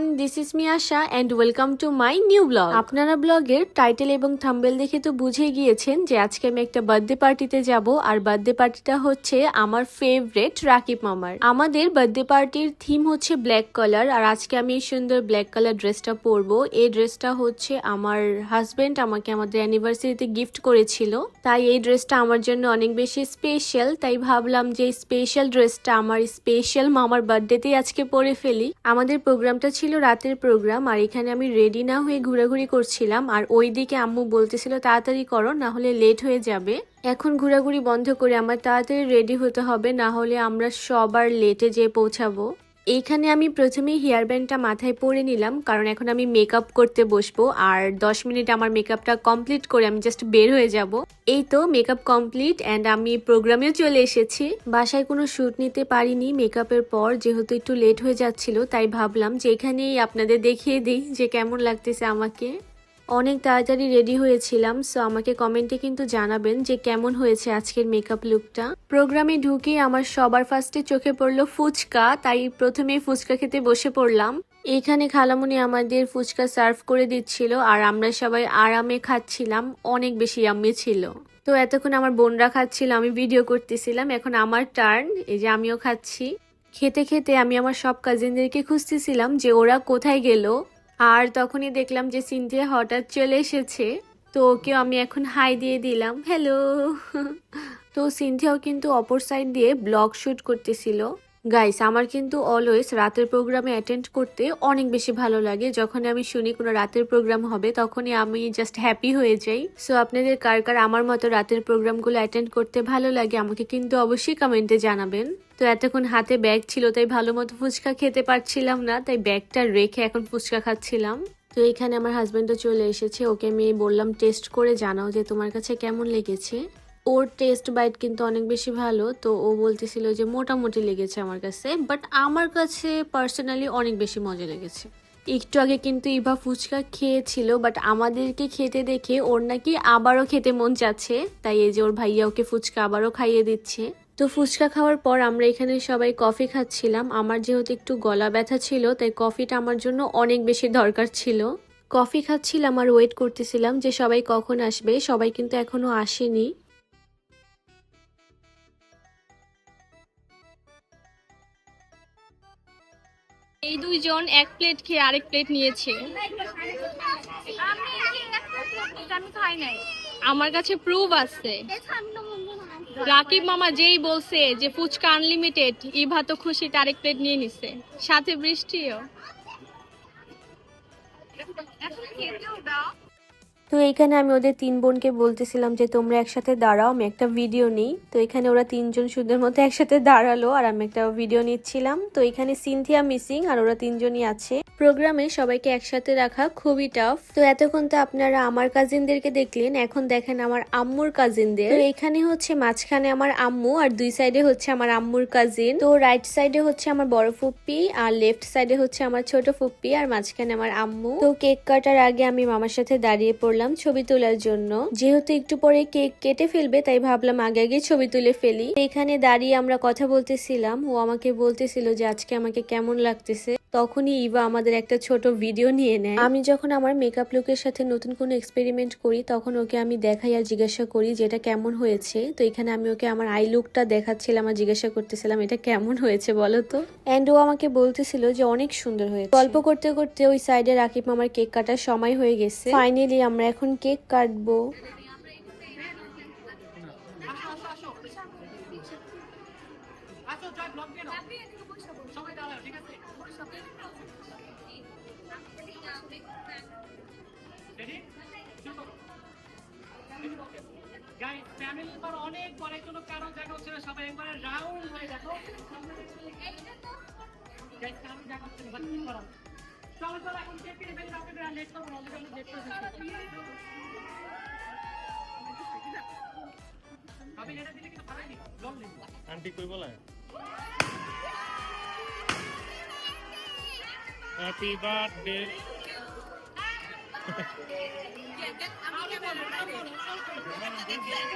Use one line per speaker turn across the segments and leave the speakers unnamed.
This is me Asha and welcome to my new blog আপনারা ব্লগের title এবং thumbnail দেখে তো বুঝে গিয়েছেন যে আজকে আমি একটা বার্থডে পার্টিতে যাব, আর বার্থডে পার্টিটা হচ্ছে আমার ফেভারেট রাকিব মামার। আমাদের বার্থডে পার্টির থিম হচ্ছে ব্ল্যাক কালার আর আজকে আমি এই সুন্দর ব্ল্যাক কালার ড্রেসটা পরবো। এই ড্রেসটা হচ্ছে আমার হাজবেন্ড আমাকে আমাদের অ্যানিভার্সারিতে গিফট করেছিল। তাই এই ড্রেসটা আমার জন্য অনেক বেশি স্পেশাল তাই ভাবলাম যে স্পেশাল ড্রেসটা আমার স্পেশাল মামার বার্থডেতেই আজকে পরে ফেলি। আমাদের প্রোগ্রামটা ছিল রাতের প্রোগ্রাম আর এখানে আমি রেডি না হয়ে ঘোরাঘুরি করছিলাম, আর ওই দিকে আম্মু বলতেছিল, তাড়াতাড়ি করো, না হলে লেট হয়ে যাবে। এখন ঘোরাঘুরি বন্ধ করে আমার তাড়াতাড়ি রেডি হতে হবে, না হলে আমরা সবার লেটে যেয়ে পৌঁছাবো। এইখানে আমি প্রথমেই হেয়ার ব্যান্ডটা মাথায় পরে নিলাম, কারণ এখন আমি মেকআপ করতে বসবো, আর দশ মিনিট আমার মেকআপটা কমপ্লিট করে আমি জাস্ট বের হয়ে যাব। এই তো মেকআপ কমপ্লিট অ্যান্ড আমি প্রোগ্রামেও চলে এসেছি। বাসায় কোনো শ্যুট নিতে পারিনি মেকআপের পর, যেহেতু একটু লেট হয়ে যাচ্ছিল, তাই ভাবলাম যে এখানেই আপনাদের দেখিয়ে দিই যে কেমন লাগতেছে আমাকে। অনেক তাড়াতাড়ি রেডি হয়েছিলাম সো আমাকে কমেন্টে কিন্তু জানাবেন যে কেমন হয়েছে আজকের মেকআপ লুকটা প্রোগ্রামে ঢুকে আমার সবার ফার্স্টে চোখে পড়ল ফুচকা, তাই প্রথমেই ফুচকা খেতে বসে পড়লাম। এখানে খালামুনি আমাদের ফুচকা সার্ভ করে দিচ্ছিল, আর আমরা সবাই আরামে খাচ্ছিলাম, অনেক বেশি আম্মি ছিল। তো এতক্ষণ আমার বোনরা খাচ্ছিল, আমি ভিডিও করতেছিলাম, এখন আমার টার্ন এই যে আমিও খাচ্ছি। খেতে খেতে আমি আমার সব কাজিনদেরকে খুঁজতেছিলাম যে ওরা কোথায় গেল। আর তখনই দেখলাম যে সিনথিয়া হঠাৎ চলে এসেছে। তো ওকেও আমি এখন হাই দিয়ে দিলাম হ্যালো তো সিনথিয়াও কিন্তু অপর সাইড দিয়ে ব্লগ শুট করতেছিল। গাইস আমার কিন্তু অলওয়েজ রাতের প্রোগ্রামে অ্যাটেন্ড করতে অনেক বেশি ভালো লাগে। যখন আমি শুনি কোনো রাতের প্রোগ্রাম হবে, তখনই আমি জাস্ট হ্যাপি হয়ে যাই। সো আপনাদের কার কার আমার মতো রাতের প্রোগ্রামগুলো অ্যাটেন্ড করতে ভালো লাগে, আমাকে কিন্তু অবশ্যই কমেন্টে জানাবেন। তো এতক্ষণ হাতে ব্যাগ ছিল, তাই ভালো মতো ফুচকা খেতে পারছিলাম না, তাই ব্যাগটা রেখে এখন ফুচকা খাচ্ছিলাম। তো এখানে আমার হাজব্যান্ডও চলে এসেছে, ওকে আমি বললাম টেস্ট করে জানাও যে তোমার কাছে কেমন লেগেছে। ওর টেস্ট বাইট কিন্তু অনেক বেশি ভালো, তো ও বলতেছিল যে মোটামুটি লেগেছে আমার কাছে বাট আমার কাছে পার্সোনালি অনেক বেশি মজা লেগেছে। একটু আগে কিন্তু ইভা ফুচকা খেয়েছিল বাট আমাদেরকে খেতে দেখে ওর নাকি আবারও খেতে মন চাচ্ছে, তাই এই যে ওর ভাইয়া ওকে ফুচকা আবারও খাইয়ে দিচ্ছে। তো ফুচকা খাওয়ার পর আমরা এখানে সবাই কফি খাচ্ছিলাম। আমার যেহেতু একটু গলা ব্যথা ছিল তাই কফিটা আমার জন্য অনেক বেশি দরকার ছিল। কফি খাচ্ছিলাম আর ওয়েট করতেছিলাম যে সবাই কখন আসবে। সবাই কিন্তু এখনও আসেনি।
এই দুইজন এক প্লেট খেয়ে আরেক প্লেট নিয়েছে।
আমি খাই নাই।
আমার কাছে প্রুফ আছে। রাকিব মামা যেই বলছে যে ফুচকা আনলিমিটেড ইভা তো খুশিতে আরেক প্লেট নিয়ে নিছে। সাথে বৃষ্টিও।
তো এখানে আমি ওদের তিন বোনকে বলতেছিলাম যে, তোমরা একসাথে দাঁড়াও, আমি একটা ভিডিও নিই। তো এখানে ওরা তিনজন সুদের মতো একসাথে দাঁড়াল, আর আমি একটা ভিডিও নিচ্ছিলাম। তো এখানে সিনথিয়া মিসিং আর ওরা তিনজনই আছে। প্রোগ্রামে সবাইকে একসাথে রাখা খুবই টাফ তো এতক্ষণ তো আপনারা আমার কাজিনদেরকে দেখলেন, এখন দেখেন আমার আম্মুর কাজিনদের তো এখানে হচ্ছে মাঝখানে আমার আম্মু আর দুই সাইডে হচ্ছে আমার আম্মুর কাজিন তো রাইট সাইডে হচ্ছে আমার বড় ফুপ্পি আর লেফট সাইডে হচ্ছে আমার ছোট ফুপ্পি আর মাঝখানে আমার আম্মু। তো কেক কাটার আগে আমি মামার সাথে দাঁড়িয়ে পড়লাম ছবি তোলার জন্য। যেহেতু একটু পরে কেক কেটে ফেলবে, তাই ভাবলাম আগে আগে ছবি তুলে ফেলি। এখানে দাঁড়িয়ে আমরা কথা বলতেছিলাম। ও আমাকে বলতেছিল যে আজকে আমাকে কেমন লাগতেছে। তখনই ইভা আমাদের একটা ছোট ভিডিও নিয়ে নেয় আমি যখন আমার মেকআপ লুকের সাথে নতুন কোনো এক্সপেরিমেন্ট করি তখন ওকে আমি দেখাই আর জিজ্ঞাসা করি যে এটা কেমন হয়েছে তো এখানে আমি ওকে আমার আই লুকটা দেখাচ্ছিলাম আর জিজ্ঞাসা করতেছিলাম এটা কেমন হয়েছে বলো তো অ্যান্ড ও আমাকে বলতেছিল যে অনেক সুন্দর হয়েছে গল্প করতে করতে ওই সাইডে রাকিব মামার কেক কাটার সময় হয়ে গেছে ফাইনালি আমরা এখন কেক কাটবো
গাইস ফ্যামিলির পর অনেক পরে কোনো কারণ জায়গা হচ্ছে সবাই একবারে রাউন্ড হয়ে দেখো। গাইস কারণ জায়গা না বাট কি করা? চলো চলো, এখন কেক কেটে ফেলি কাউকে লেট করব অলরেডি লেট করে আমি এটা দিলে কিন্তু পারাইনি লং দিন
আন্টি কই বলে? হ্যাপি বার্থডে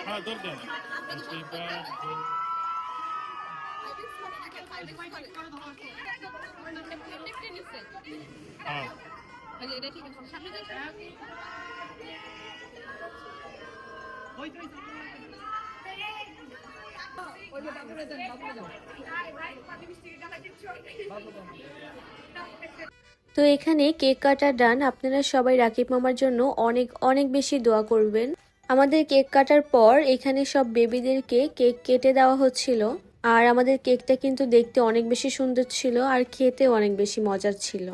হ্যাঁ ধর দেন। হ্যাপি বার্থডে হ্যাঁ।
তো এখানে কেক কাটার ডান আপনারা সবাই রাকিব মামার জন্য অনেক অনেক বেশি দোয়া করবেন। আমাদের কেক কাটার পর এখানে সব বেবিদেরকে কেক কেটে দেওয়া হচ্ছিল। আর আমাদের কেকটা কিন্তু দেখতে অনেক বেশি সুন্দর ছিল আর খেতে অনেক বেশি মজার ছিল।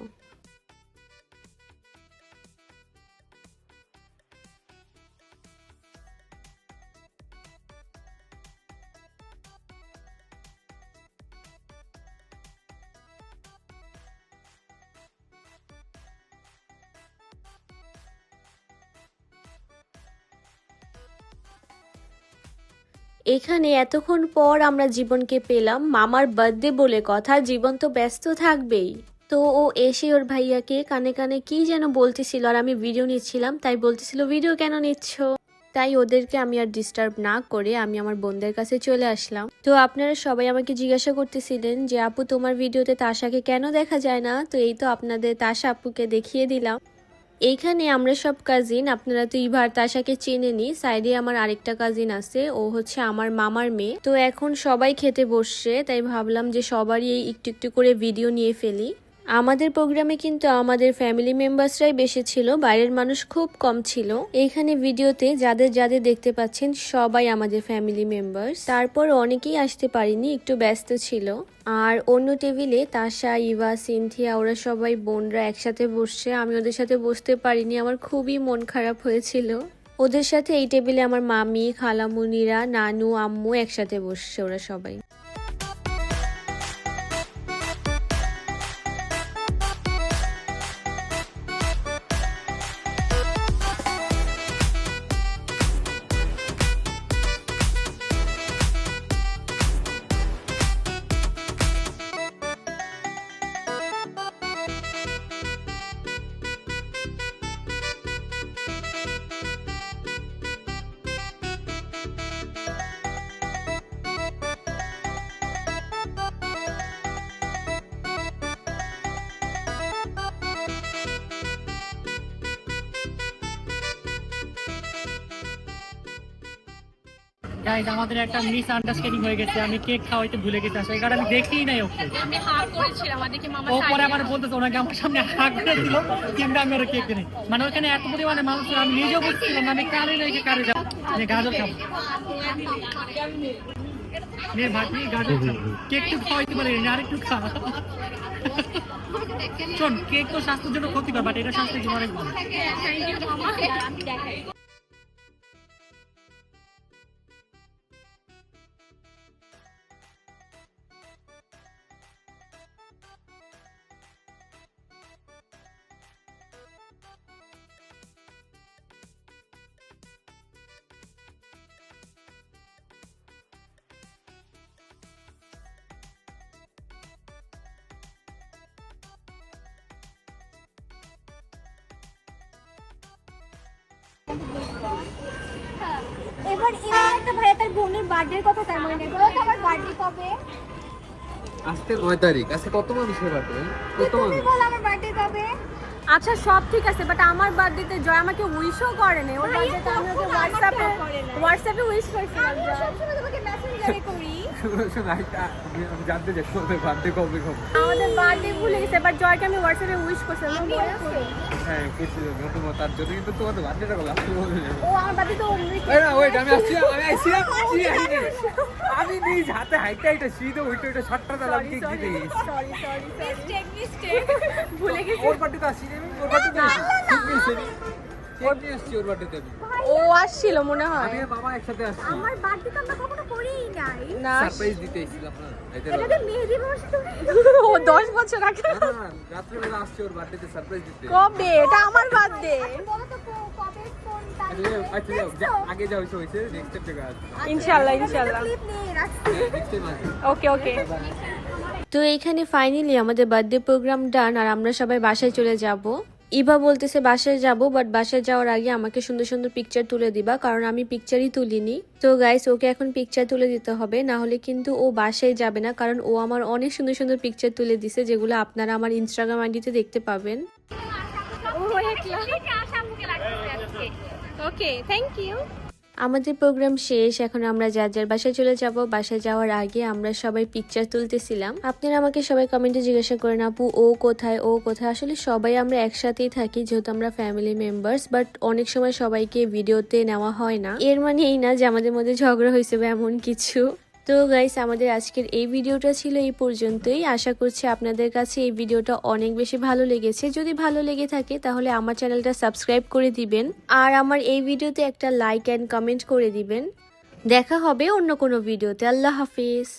এখানে এতক্ষণ পর আমরা জীবনকে পেলাম মামার বার্থডে বলে কথা, জীবন তো ব্যস্ত থাকবেই। তো ও এসে ওর ভাইয়াকে কানে কানে কি যেন বলতেছিল আর আমি ভিডিও নিচ্ছিলাম, তাই বলতেছিল ভিডিও কেন নিচ্ছ? তাই ওদেরকে আমি আর ডিস্টার্ব না করে আমি আমার বোনদের কাছে চলে আসলাম। তো আপনারা সবাই আমাকে জিজ্ঞাসা করতেছিলেন যে, আপু, তোমার ভিডিওতে তাশাকে কেন দেখা যায় না? তো এই তো আপনাদের তাশা আপুকে দেখিয়ে দিলাম। এইখানে আমরা সব কাজিন আপনারা তো ইভার তাশাকে চেনেনি সাইডে আমার আরেকটা কাজিন আছে, ও হচ্ছে আমার মামার মেয়ে। তো এখন সবাই খেতে বসছে, তাই ভাবলাম যে সবারই একটু একটু করে ভিডিও নিয়ে ফেলি। আমাদের প্রোগ্রামে কিন্তু আমাদের ফ্যামিলি মেম্বার্সরাই বেশি ছিল, বাইরের মানুষ খুব কম ছিল। এইখানে ভিডিওতে যাদের যাদের দেখতে পাচ্ছেন সবাই আমাদের ফ্যামিলি মেম্বার্স তারপর অনেকেই আসতে পারিনি, একটু ব্যস্ত ছিল। আর অন্য টেবিলে তাশা ইভা, সিনথিয়া, ওরা সবাই বোনরা একসাথে বসছে। আমি ওদের সাথে বসতে পারিনি, আমার খুবই মন খারাপ হয়েছিল। ওদের সাথে এই টেবিলে আমার মামি, খালামুনিরা, নানু, আম্মু একসাথে বসছে ওরা সবাই।
গাইজ আমাদের একটা মিস আন্ডারস্ট্যান্ডিং হয়ে গেছে। আমি কেক খাওয়াইতে ভুলে গেছি। আসলে কারণ আমি দেখিই নাই ওকে।
আমি হাত করেছিলাম দেখি মামা
ও পরে আবার বলতেছে ওনাকে আমার সামনে হাত করে দিল কিন্তু আমি ওরা কেক দিই মানে ওখানে এত পরিমাণে মানুষ আমি নিজেও বুঝছিলাম আমি কারে রেখে কারে যাব। আমি গাজর খাব। নে ভাবি গাজর কেক তো খাওয়াইতে পারি না আরেকটু খা। শোন কেক তো স্বাস্থ্যের জন্য ক্ষতিকর বাট এটা স্বাস্থ্যের জন্য অনেক ভালো।
এবার এবার একটা ভাইয়া তার বোনের বার্থডের কথা তার মনে নেই বলো তো আমার বার্থডে কবে
আজকে নয় তারিখ? আজকে কত মানুষের বার্থডে কত মানুষ?
তুমি বলো আমার বার্থডে কবে
আচ্ছা সব ঠিক আছে বাট আমার বার্থডেতে জয় আমাকে উইশও করেনি ওর বার্থডেতে আমি ওকে হোয়াটসঅ্যাপে? হোয়াটসঅ্যাপে উইশ করেছিলাম
আমি সবসময় তোমাকে মেসেঞ্জারে করি।
আমি জানতে চাই তোমাদের বার্থডে কবে কবে
আমাদের বার্থডে ভুলে গেছে বাট জয়কে আমি হোয়াটসঅ্যাপে উইশ করছিলাম?
হ্যাঁ করছিল তার জন্য কিন্তু তোমাদের বার্থডেটা কবে আসতে বলবে না
ও আমার বার্থডে তো
না ওয়েট আমি আসছি আমি আসছি আসছি আমি নিজ হাতে হাইটা হাইটা সিঁড়িতে ওইটা ওইটা শটটা দিলাম গেছি
সরি সরি
মিস্টেক মিস্টেক
ভুলে গেছি।
ওর বার্থডে তো আমি ওর বার্থডে আছে কেক নিয়ে আসছি ওর বার্থডেতে
ও আসছিল মনে হয়।
আমি বাবা একসাথে আসছি।
আমার বার্থডে তো আমরা কখনো করিই নাই।
না
সারপ্রাইজ দিতে এসেছিলাম না এতে
এটাকে মেহেদি বসে তুমি
ও দশ বছর আগে।
না না রাত্রেবেলা আসছি ওর বার্থডেতে সারপ্রাইজ দিতে।
কবে? এটা আমার বার্থডে।
বলো তো কবে
আচ্ছা যাও, যাও, নেক্সট টাইম আসবে
ইনশাআল্লাহ ইনশাআল্লাহ। ওকে ওকে
এইখানে ফাইনালি আমাদের বার্থডে প্রোগ্রাম ডান আর আমরা সবাই বাসায় চলে যাব। ইভা বলতেছে বাসায় যাব বাট বাসায় যাওয়ার আগে আমাকে সুন্দর সুন্দর পিকচার তুলে দিবা কারণ আমি পিকচারই তুলিনি। তো গাইস ওকে এখন পিকচার তুলে দিতে হবে না হলে কিন্তু ও বাসায় যাবে না কারণ ও আমার অনেক সুন্দর সুন্দর পিকচার তুলে দিছে যেগুলো আপনারা আমার ইনস্টাগ্রাম আইডিতে দেখতে পাবেন।
ওকে থ্যাংক ইউ
আমাদের প্রোগ্রাম শেষ, এখন আমরা যার যার বাসায় চলে যাব, বাসায় যাওয়ার আগে আমরা সবাই পিকচার তুলতেছিলাম। আপনারা আমাকে সবাই কমেন্টে জিজ্ঞাসা করেন, আপু, ও কোথায়? ও কোথায়? আসলে সবাই আমরা একসাথেই থাকি, যেহেতু আমরা ফ্যামিলি মেম্বার্স বাট অনেক সময় সবাইকে ভিডিওতে নেওয়া হয় না। এর মানে এই না যে আমাদের মধ্যে ঝগড়া হয়েছে এমন কিছু। তো গাইস আমাদের আজকের এই ভিডিওটা ছিল এই পর্যন্তই। আশা করছি আপনাদের কাছে এই ভিডিওটা অনেক বেশি ভালো লেগেছে। যদি ভালো লেগে থাকে, তাহলে আমার চ্যানেলটা সাবস্ক্রাইব করে দিবেন। আর আমার এই ভিডিওতে একটা লাইক অ্যান্ড কমেন্ট করে দিবেন। দেখা হবে অন্য কোনো ভিডিওতে। আল্লাহ হাফিজ।